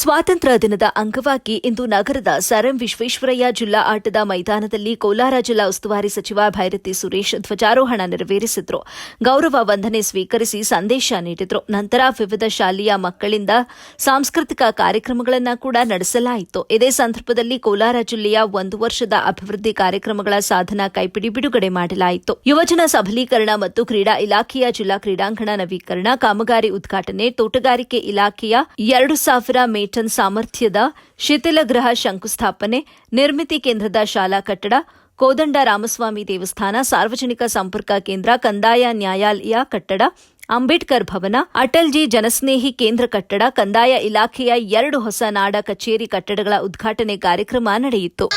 ಸ್ವಾತಂತ್ರ್ಯ ದಿನದ ಅಂಗವಾಗಿ ಇಂದು ನಗರದ ಸರಂ ವಿಶ್ವೇಶ್ವರಯ್ಯ ಜಿಲ್ಲಾ ಆಟದ ಮೈದಾನದಲ್ಲಿ ಕೋಲಾರ ಜಿಲ್ಲಾ ಉಸ್ತುವಾರಿ ಸಚಿವ ಭೈರತಿ ಸುರೇಶ್ ಧ್ವಜಾರೋಹಣ ನೆರವೇರಿಸಿದ್ರು. ಗೌರವ ವಂದನೆ ಸ್ವೀಕರಿಸಿ ಸಂದೇಶ ನೀಡಿದ್ರು. ನಂತರ ವಿವಿಧ ಶಾಲೆಯ ಮಕ್ಕಳಿಂದ ಸಾಂಸ್ಕೃತಿಕ ಕಾರ್ಯಕ್ರಮಗಳನ್ನು ಕೂಡ ನಡೆಸಲಾಯಿತು. ಇದೇ ಸಂದರ್ಭದಲ್ಲಿ ಕೋಲಾರ ಜಿಲ್ಲೆಯ ಒಂದು ವರ್ಷದ ಅಭಿವೃದ್ಧಿ ಕಾರ್ಯಕ್ರಮಗಳ ಸಾಧನಾ ಕೈಪಿಡಿ ಬಿಡುಗಡೆ ಮಾಡಲಾಯಿತು. ಯುವಜನ ಸಬಲೀಕರಣ ಮತ್ತು ಕ್ರೀಡಾ ಇಲಾಖೆಯ ಜಿಲ್ಲಾ ಕ್ರೀಡಾಂಗಣ ನವೀಕರಣ, ಕಾಮಗಾರಿ ಉದ್ಘಾಟನೆ, ತೋಟಗಾರಿಕೆ ಇಲಾಖೆಯ ಎರಡು ಸಾವಿರ ಮೇಟನ್ ಸಾಮರ್ಥ್ಯದ ಶಿಥಿಲಗೃಹ ಶಂಕುಸ್ಥಾಪನೆ, ನಿರ್ಮಿತಿ ಕೇಂದ್ರದ ಶಾಲಾ ಕಟ್ಟಡ, ಕೋದಂಡ ರಾಮಸ್ವಾಮಿ ದೇವಸ್ಥಾನ, ಸಾರ್ವಜನಿಕ ಸಂಪರ್ಕ ಕೇಂದ್ರ, ಕಂದಾಯ ನ್ಯಾಯಾಲಯ ಕಟ್ಟಡ, ಅಂಬೇಡ್ಕರ್ ಭವನ, ಅಟಲ್ಜಿ ಜನಸ್ನೇಹಿ ಕೇಂದ್ರ ಕಟ್ಟಡ, ಕಂದಾಯ ಇಲಾಖೆಯ ಎರಡು ಹೊಸ ನಾಡ ಕಚೇರಿ ಕಟ್ಟಡಗಳ ಉದ್ಘಾಟನೆ ಕಾರ್ಯಕ್ರಮ ನಡೆಯಿತು.